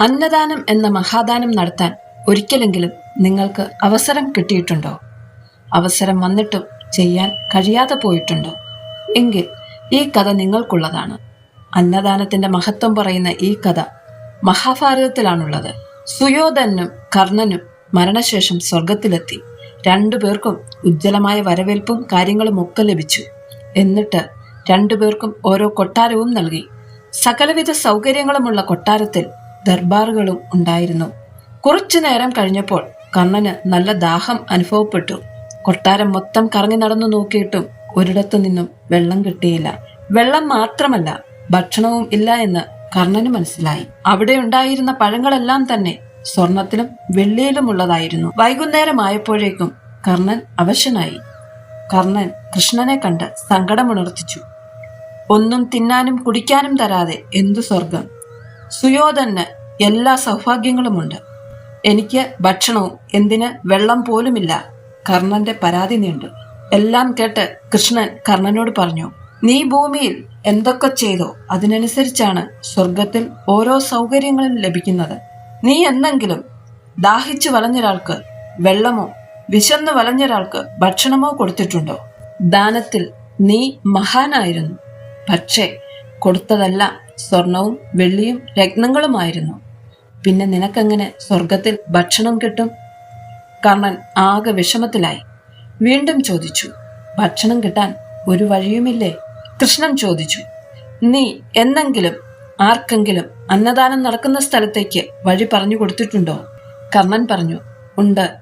അന്നദാനം എന്ന മഹാദാനം നടത്താൻ ഒരിക്കലെങ്കിലും നിങ്ങൾക്ക് അവസരം കിട്ടിയിട്ടുണ്ടോ? അവസരം വന്നിട്ടും ചെയ്യാൻ കഴിയാതെ പോയിട്ടുണ്ടോ? എങ്കിൽ ഈ കഥ നിങ്ങൾക്കുള്ളതാണ്. അന്നദാനത്തിന്റെ മഹത്വം പറയുന്ന ഈ കഥ മഹാഭാരതത്തിലാണുള്ളത്. സുയോധനും കർണനും മരണശേഷം സ്വർഗത്തിലെത്തി രണ്ടുപേർക്കും ഉജ്ജ്വലമായ വരവേൽപ്പും കാര്യങ്ങളും ഒക്കെ ലഭിച്ചു. എന്നിട്ട് രണ്ടുപേർക്കും ഓരോ കൊട്ടാരവും നൽകി. സകലവിധ സൗകര്യങ്ങളുമുള്ള കൊട്ടാരത്തിൽ ദർബാറുകളും ഉണ്ടായിരുന്നു. കുറച്ചു നേരം കഴിഞ്ഞപ്പോൾ കർണന് നല്ല ദാഹം അനുഭവപ്പെട്ടു. കൊട്ടാരം മൊത്തം കറങ്ങി നടന്നു നോക്കിയിട്ടും ഒരിടത്തു നിന്നും വെള്ളം കിട്ടിയില്ല. വെള്ളം മാത്രമല്ല ഭക്ഷണവും ഇല്ല എന്ന് കർണന് മനസ്സിലായി. അവിടെ ഉണ്ടായിരുന്ന പഴങ്ങളെല്ലാം തന്നെ സ്വർണത്തിലും വെള്ളിയിലുമുള്ളതായിരുന്നു വൈകുന്നേരമായപ്പോഴേക്കും കർണൻ അവശനായി. കർണൻ കൃഷ്ണനെ കണ്ട് സങ്കടമുണർത്തിച്ചു. ഒന്നും തിന്നാനും കുടിക്കാനും തരാതെ എന്തു സ്വർഗം സുയോധന് എല്ലാ സൗഭാഗ്യങ്ങളുമുണ്ട്. എനിക്ക് ഭക്ഷണവും എന്തിന് വെള്ളം പോലുമില്ല. കർണന്റെ പരാതി നീണ്ടു. എല്ലാം കേട്ട് കൃഷ്ണൻ കർണനോട് പറഞ്ഞു നീ ഭൂമിയിൽ എന്തൊക്കെ ചെയ്തോ അതിനനുസരിച്ചാണ് സ്വർഗത്തിൽ ഓരോ സൗകര്യങ്ങളും ലഭിക്കുന്നത്. നീ എന്നെങ്കിലും ദാഹിച്ചു വലഞ്ഞൊരാൾക്ക് വെള്ളമോ വിശന്ന് വലഞ്ഞൊരാൾക്ക് ഭക്ഷണമോ കൊടുത്തിട്ടുണ്ടോ? ദാനത്തിൽ നീ മഹാനായിരുന്നു. പക്ഷേ കൊടുത്തതല്ല സ്വർണവും വെള്ളിയും രത്നങ്ങളുമായിരുന്നു. പിന്നെ നിനക്കെങ്ങനെ സ്വർഗത്തിൽ ഭക്ഷണം കിട്ടും? കർണൻ ആകെ വിഷമത്തിലായി. വീണ്ടും ചോദിച്ചു ഭക്ഷണം കിട്ടാൻ ഒരു വഴിയുമില്ലേ? കൃഷ്ണൻ ചോദിച്ചു നീ എന്നെങ്കിലും ആർക്കെങ്കിലും അന്നദാനം നടക്കുന്ന സ്ഥലത്തേക്ക് വഴി പറഞ്ഞു കൊടുത്തിട്ടുണ്ടോ? കർണൻ പറഞ്ഞു ഉണ്ട്.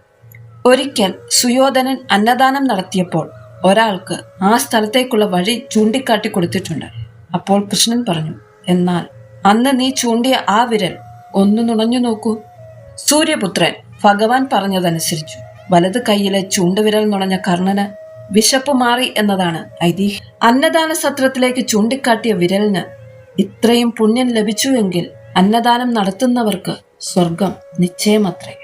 ഒരിക്കൽ സുയോധനൻ അന്നദാനം നടത്തിയപ്പോൾ ഒരാൾക്ക് ആ സ്ഥലത്തേക്കുള്ള വഴി ചൂണ്ടിക്കാട്ടി കൊടുത്തിട്ടുണ്ട്. അപ്പോൾ കൃഷ്ണൻ പറഞ്ഞു എന്നാൽ അന്ന് നീ ചൂണ്ടിയ ആ വിരൽ ഒന്ന് നുണഞ്ഞു നോക്കൂ. സൂര്യപുത്രൻ ഭഗവാൻ പറഞ്ഞതനുസരിച്ചു. വലത് കൈയിലെ ചൂണ്ടുവിരൽ നുണഞ്ഞ കർണന് വിശപ്പ് മാറി എന്നതാണ് ഐതിഹ്യം. അന്നദാന സത്രത്തിലേക്ക് ചൂണ്ടിക്കാട്ടിയ വിരലിന് ഇത്രയും പുണ്യം ലഭിച്ചുവെങ്കിൽ അന്നദാനം നടത്തുന്നവർക്ക് സ്വർഗം നിശ്ചയമത്രേ.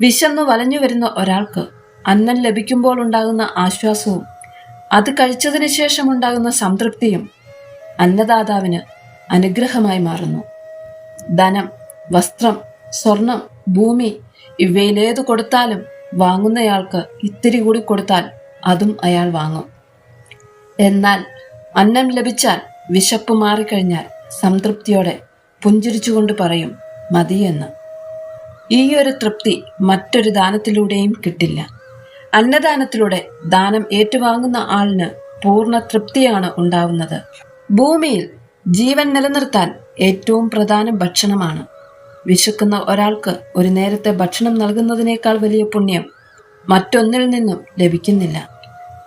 വിശന്നു വലഞ്ഞു വരുന്ന ഒരാൾക്ക് അന്നം ലഭിക്കുമ്പോൾ ഉണ്ടാകുന്ന ആശ്വാസവും അത് കഴിച്ചതിന് ശേഷം ഉണ്ടാകുന്ന സംതൃപ്തിയും അന്നദാതാവിന് അനുഗ്രഹമായി മാറുന്നു. ധനം വസ്ത്രം സ്വർണം ഭൂമി ഇവയിലേത് കൊടുത്താലും വാങ്ങുന്നയാൾക്ക് ഇത്തിരി കൂടി കൊടുത്താൽ അതും അയാൾ വാങ്ങും. എന്നാൽ അന്നം ലഭിച്ചാൽ വിശപ്പ് മാറിക്കഴിഞ്ഞാൽ സംതൃപ്തിയോടെ പുഞ്ചിരിച്ചുകൊണ്ട് പറയും മതിയെന്ന് ഈയൊരു തൃപ്തി മറ്റൊരു ദാനത്തിലൂടെയും കിട്ടില്ല. അന്നദാനത്തിലൂടെ ദാനം ഏറ്റുവാങ്ങുന്ന ആളിന് പൂർണ തൃപ്തിയാണ് ഉണ്ടാവുന്നത്. ഭൂമിയിൽ ജീവൻ നിലനിർത്താൻ ഏറ്റവും പ്രധാന ഭക്ഷണമാണ്. വിശക്കുന്ന ഒരാൾക്ക് ഒരു നേരത്തെ ഭക്ഷണം നൽകുന്നതിനേക്കാൾ വലിയ പുണ്യം മറ്റൊന്നിൽ നിന്നും ലഭിക്കുന്നില്ല.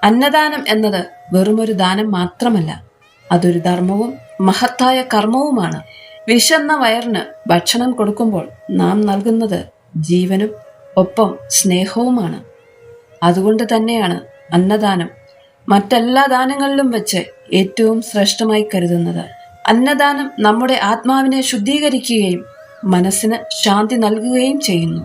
അന്നദാനം എന്നത് വെറുമൊരു ദാനം മാത്രമല്ല അതൊരു ധർമ്മവും മഹത്തായ കർമ്മവുമാണ്. വിശന്ന വയറിന് ഭക്ഷണം കൊടുക്കുമ്പോൾ നാം നൽകുന്നത് ജീവനും ഒപ്പം സ്നേഹവുമാണ്. അതുകൊണ്ട് തന്നെയാണ് അന്നദാനം മറ്റെല്ലാ ദാനങ്ങളിലും വെച്ച് ഏറ്റവും ശ്രേഷ്ഠമായി കരുതുന്നത്. അന്നദാനം നമ്മുടെ ആത്മാവിനെ ശുദ്ധീകരിക്കുകയും മനസ്സിന് ശാന്തി നൽകുകയും ചെയ്യുന്നു.